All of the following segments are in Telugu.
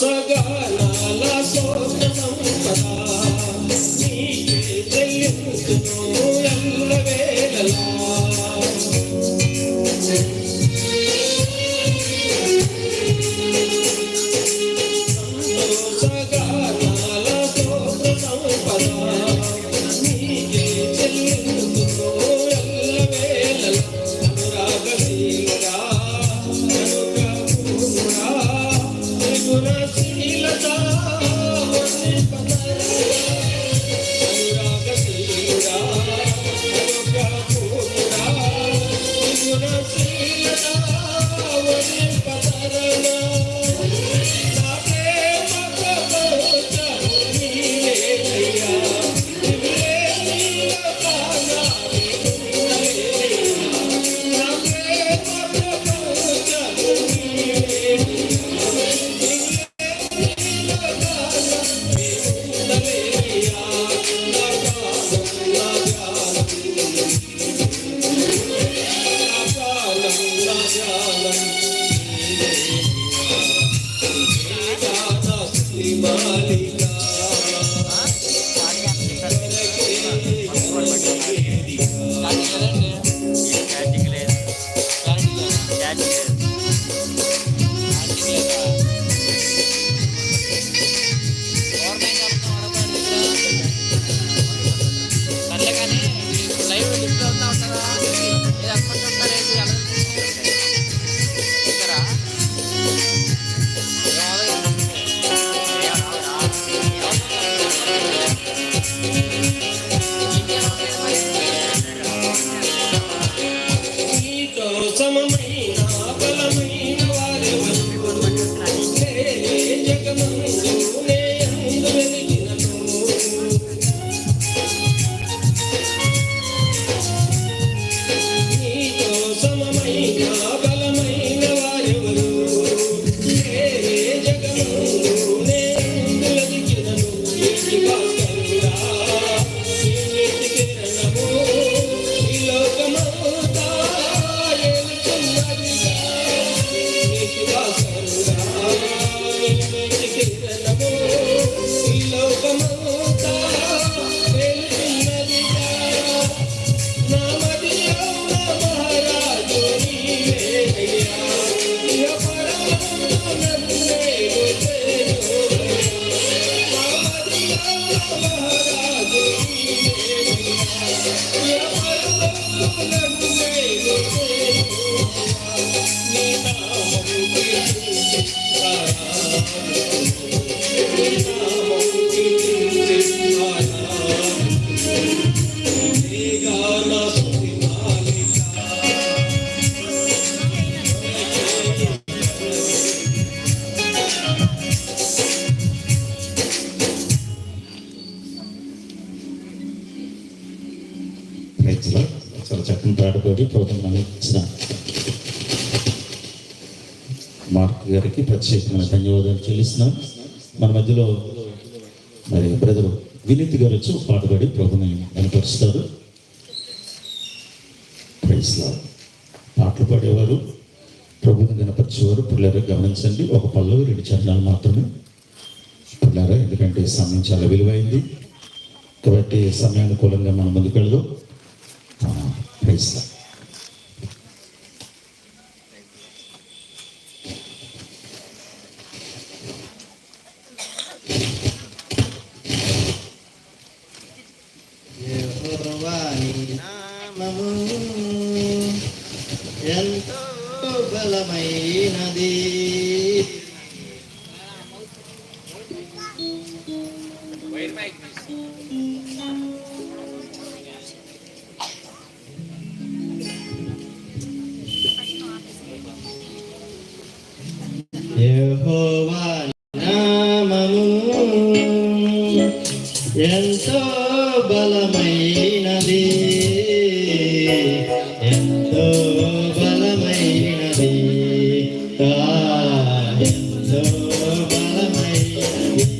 సగల సోదరం కదా గారికి ప్రభుత్వం ఇచ్చిన మార్క్ గారికి ప్రత్యేకమైన ధన్యవాదాలు చెల్లిస్తున్నాం. మన మధ్యలో మరి బ్రదర్ వినీత్ గారు వచ్చి పాటపడి ప్రభుని కనపరుస్తారు పాటలు పాడేవారు ప్రభుని కనపరిచేవారు పిల్లలు గమనించండి. ఒక పల్లవి రెండు చరణాలు మాత్రమే. పిల్లరా ఎందుకంటే సమయం చాలా విలువైంది. కాబట్టి సమయానుకూలంగా మనం ముందుకెళ్దాం. ప్రైస్లా Bye.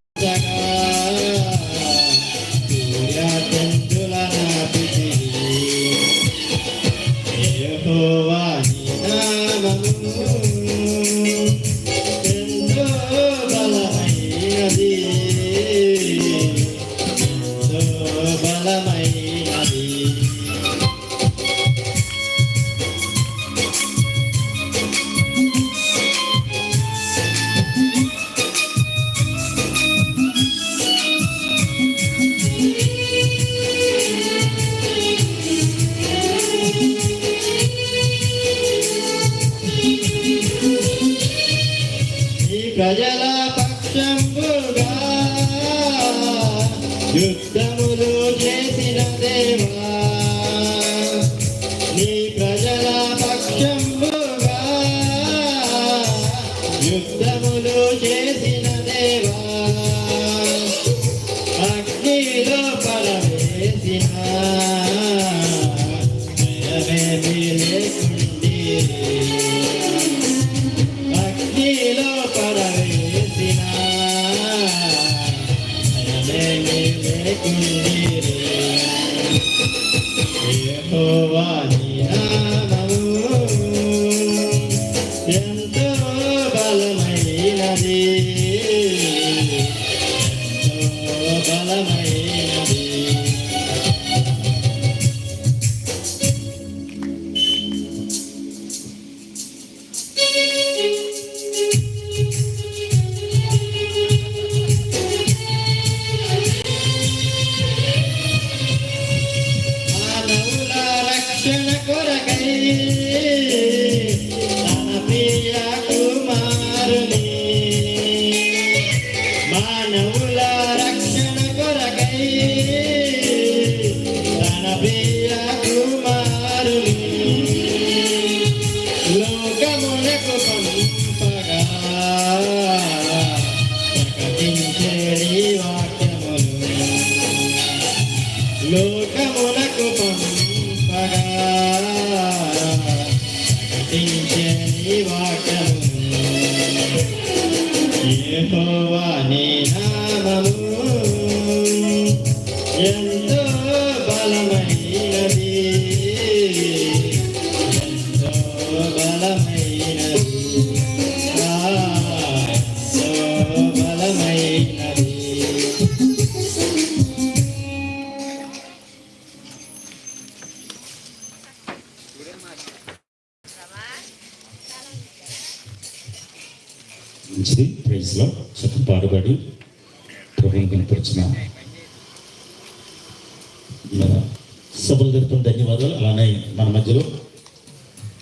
Just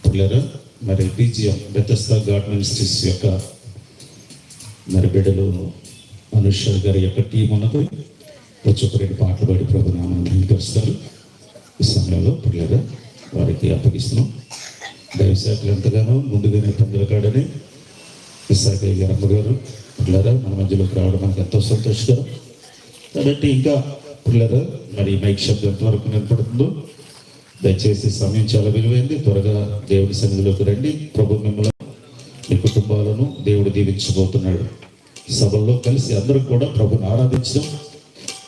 మిత్రులరా మరి బీజిఎం బెతస్తా గాడ్ మినిస్ట్రీస్ యొక్క మరి బిడ్డలు అనుషర్ గారి యొక్క టీం ఉన్నది. వచ్చి ఒక రెండు పాటలు పాడి ప్రభు నామాన్ని ఈ సమయంలో పిల్లరా వారికి అప్పగిస్తున్నాం. దైవశాఖలు ఎంతగానో ముందుగానే పొందలకాడని విశాఖ గారు అమ్మగారు పిల్లరా మన మధ్యలోకి రావడం మనకు ఎంతో సంతోషకరం. కాబట్టి ఇంకా పిల్లరా మరి మైక్ శబ్దం ఎంతవరకు నిలబడుతుందో దయచేసి సమయం చాలా విలువైంది త్వరగా దేవుడి సన్నిధిలోకి రండి. ప్రభు మిమ్మల్ని మీ కుటుంబాలను దేవుడు దీవించబోతున్నాడు. సభల్లో కలిసి అందరూ కూడా ప్రభుని ఆరాధించడం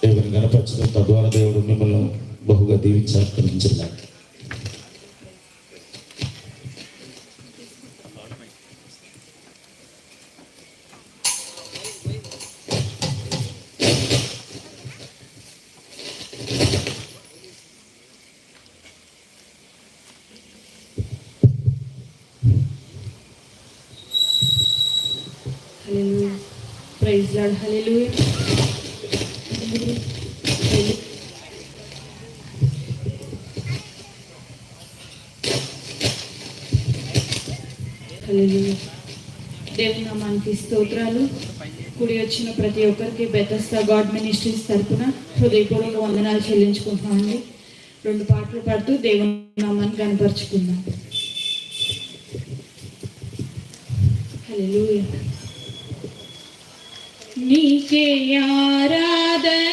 దేవుని గణపరచడం తద్వారా దేవుడు మిమ్మల్ని బహుగా దీవించి ప్రైజ్ లాడ్ Hallelujah. Hallelujah. దేవుని నామానికి స్తోత్రాలు కుడి వచ్చిన ప్రతి ఒక్కరికి బెతస్తా గాడ్ మినిస్ట్రీస్ తరఫున హృదయపూర్వక వందనాలు చెల్లించుకుంటున్నామండి రెండు పాటలు పాడుతూ దేవుని నామాన్ని కనపరుచుకుందాం నీకే ఆరాధన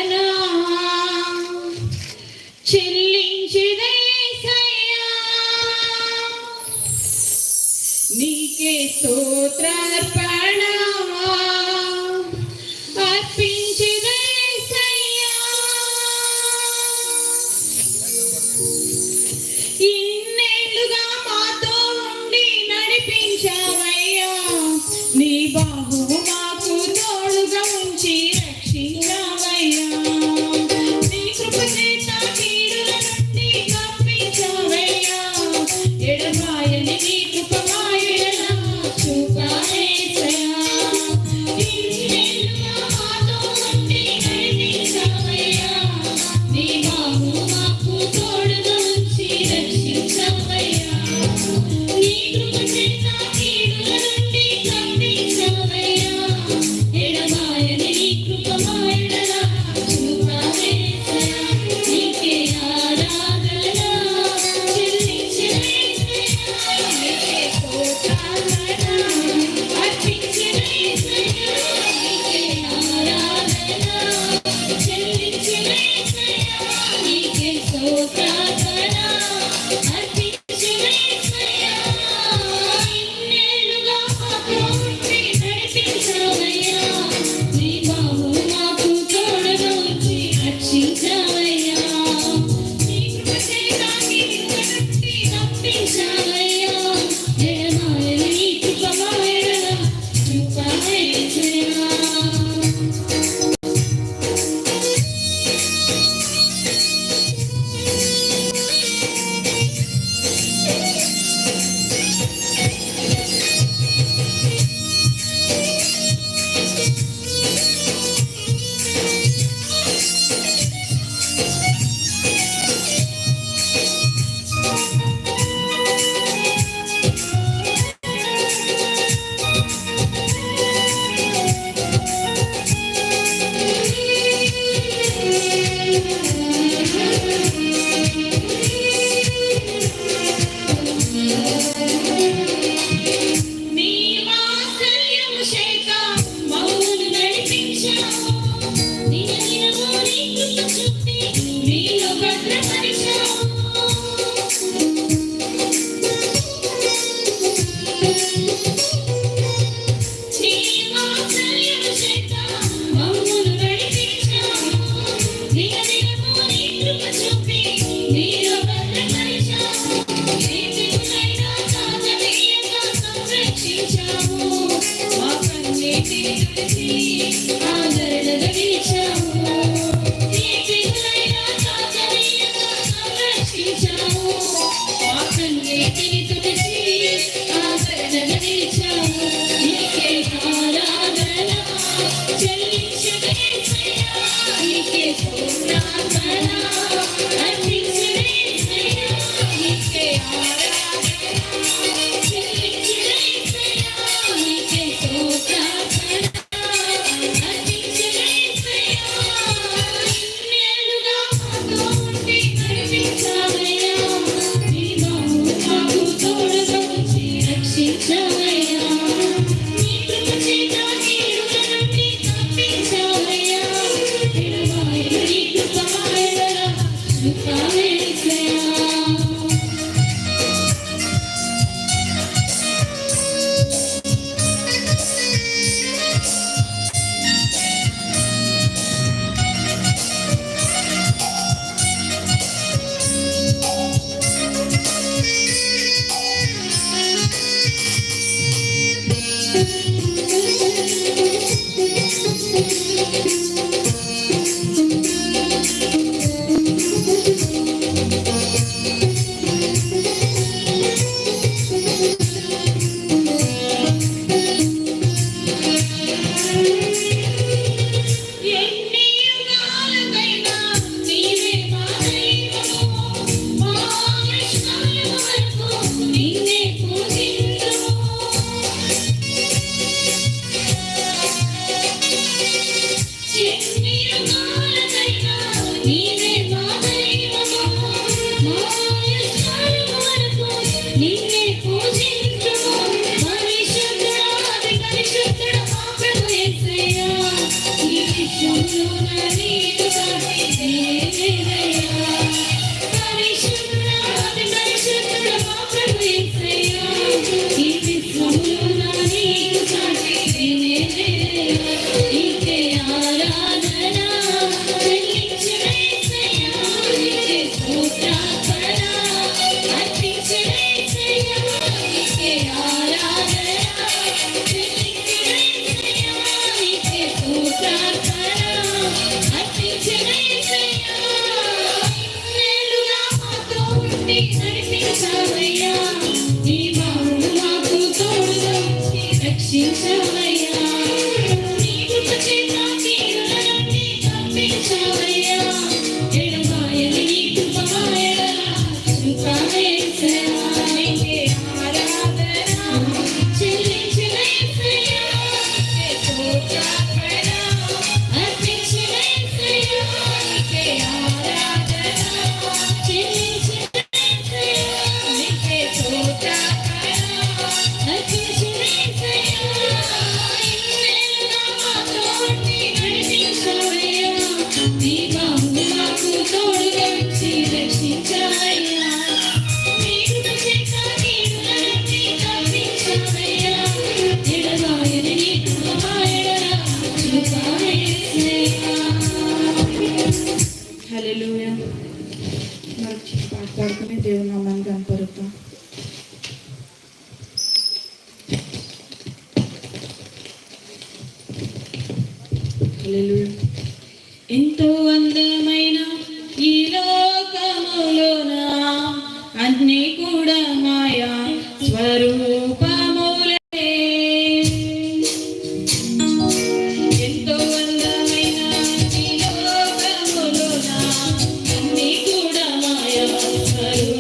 Amen.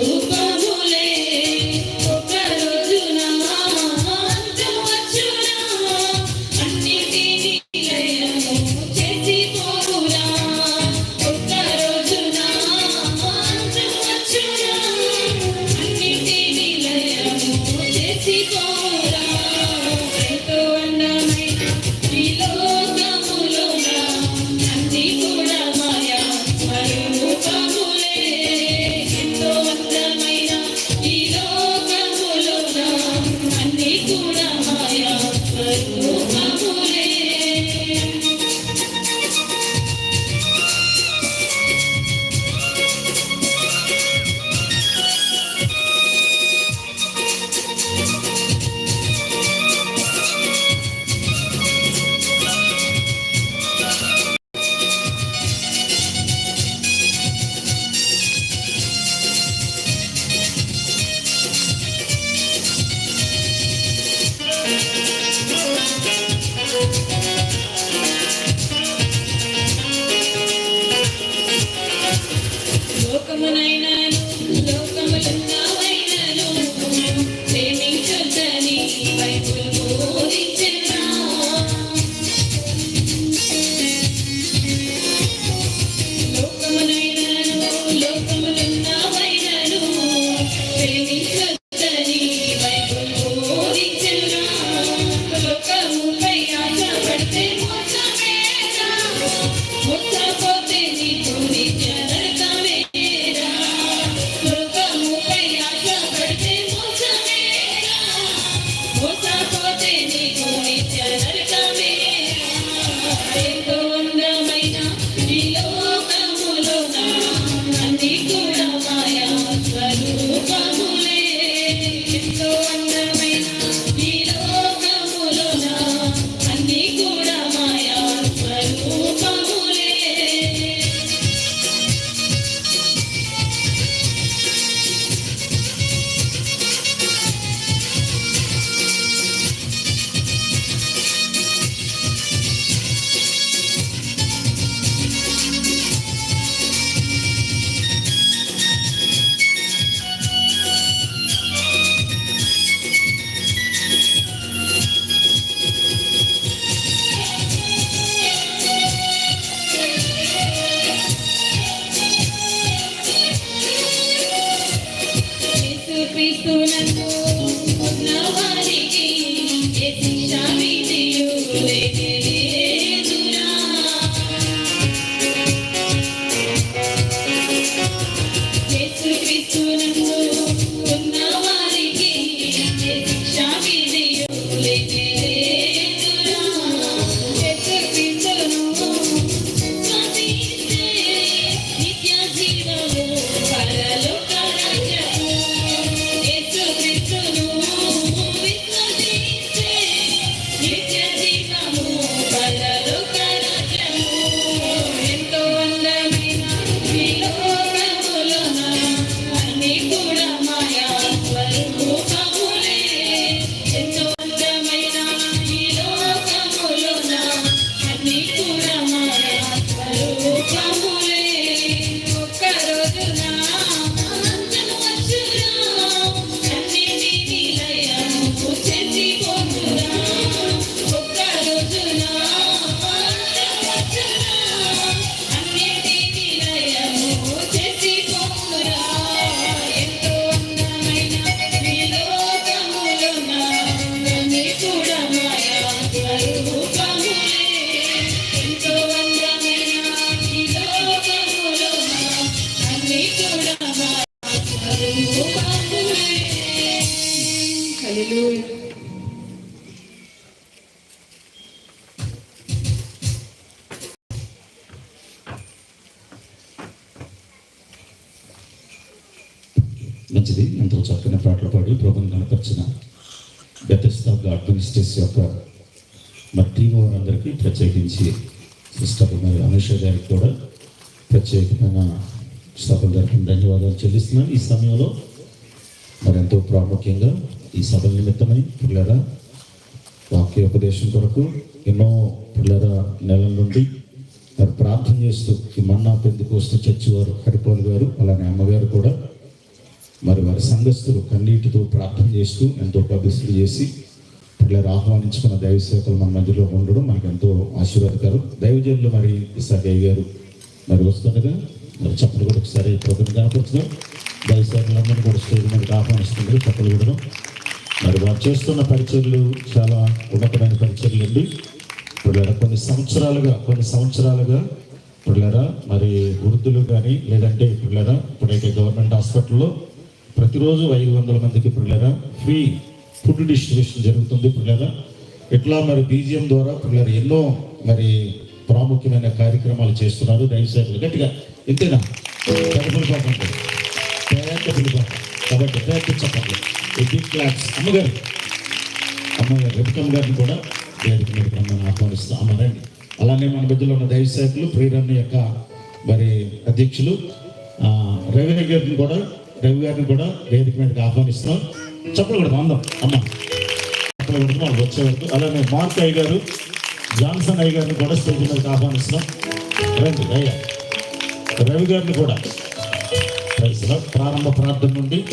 ప్రత్యేకమైన సభల తరఫున ధన్యవాదాలు చెల్లిస్తున్నాను. ఈ సమయంలో మరి ఎంతో ప్రాముఖ్యంగా ఈ సభల నిమిత్తమై పిల్లరా వాక్యోపదేశం కొరకు ఎన్నో పిల్లల నెలల నుండి మరి ప్రార్థన చేస్తూ ఈ మన్నా పెద్ద వస్తూ చర్చి వారు హరిపోల్ గారు అలానే అమ్మగారు కూడా మరి వారి సంఘస్థులు కన్నీటితో ప్రార్థన చేస్తూ ఎంతో పబ్లిసిటీ చేసి పిల్లలు ఆహ్వానించుకున్న దైవ సేవకులు మన మధ్యలో ఉండడం మనకు ఎంతో ఆశీర్వాదకరం. దైవజనులు మరి ఇసాగయ్య గారు మరి వస్తుండగా చప్పలు కూడా ఒకసారి ప్రభుత్వం కనపడుతుంది దైవ కూడా స్టేజ్ మీదకి ఆహ్వానిస్తుంది చప్పలు కూడా. మరి వారు చేస్తున్న పరిచర్లు చాలా ఉన్నతమైన పరిచర్లు అండి. పిల్లల కొన్ని సంవత్సరాలుగా కొన్ని సంవత్సరాలుగా పిల్లరా మరి వృద్ధులు కానీ లేదంటే పిల్లరా ఇప్పుడైతే గవర్నమెంట్ హాస్పిటల్లో ప్రతిరోజు ఐదు వందల మందికి పిల్లరా ఫ్రీ ఫుడ్ డిస్ట్రిబ్యూషన్ జరుగుతుంది పిల్లరా ఇట్లా మరి బీజిఎం ద్వారా పిల్లలు ఎన్నో మరి ప్రాముఖ్యమైన కార్యక్రమాలు చేస్తున్నారు. దయచేసి గట్టిగా ఎంతేనా కాబట్టి చెప్పండి. క్లాస్ అమ్మగారు అమ్మగారు రవికమ్మ గారిని కూడా వేదిక మీద రమ్మని ఆహ్వానిస్తాం అమ్మారండి అలానే మన మధ్యలో ఉన్న దైవ సేవకులు ప్రియరన్న యొక్క మరి అధ్యక్షులు రవి గారిని కూడా రవి గారిని కూడా వేదిక మీదకి ఆహ్వానిస్తాం. చెప్పలు కూడా అందం అమ్మ చెప్పలు కూడా వాళ్ళు వచ్చే వరకు. అలానే మార్కాయ్ గారు జాన్సన్ అయ్య గారిని కూడా స్టేజ్ మీదకి ఆహ్వానిస్తున్నాం. రండి అయ్యా రవి గారిని కూడా. ప్రారంభ ప్రార్థన నుండి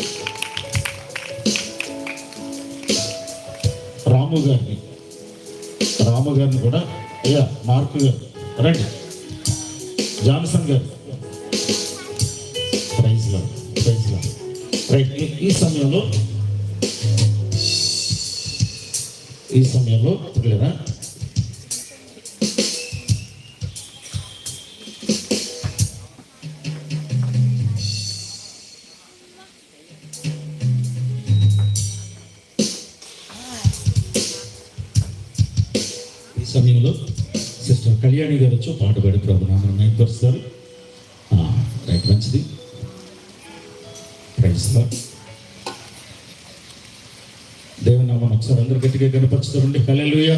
రాము గారిని రాము గారిని కూడా అయ్యా మార్కు గారు. రండి. జాన్సన్ గారు. ప్రైజ్లో ప్రైజ్ రైట్ ఈ- సమయంలో ఈ సమయంలో పిల్లరా రెడీ కళ్యాణి గారు వచ్చి పాట పాడి ప్రభునామను మైపరుస్తారు రైట్ మంచిది. ప్రైజ్ దేవుని నామం ఒకసారి అందరు గట్టిగా కనపరుస్తారండి హల్లెలూయా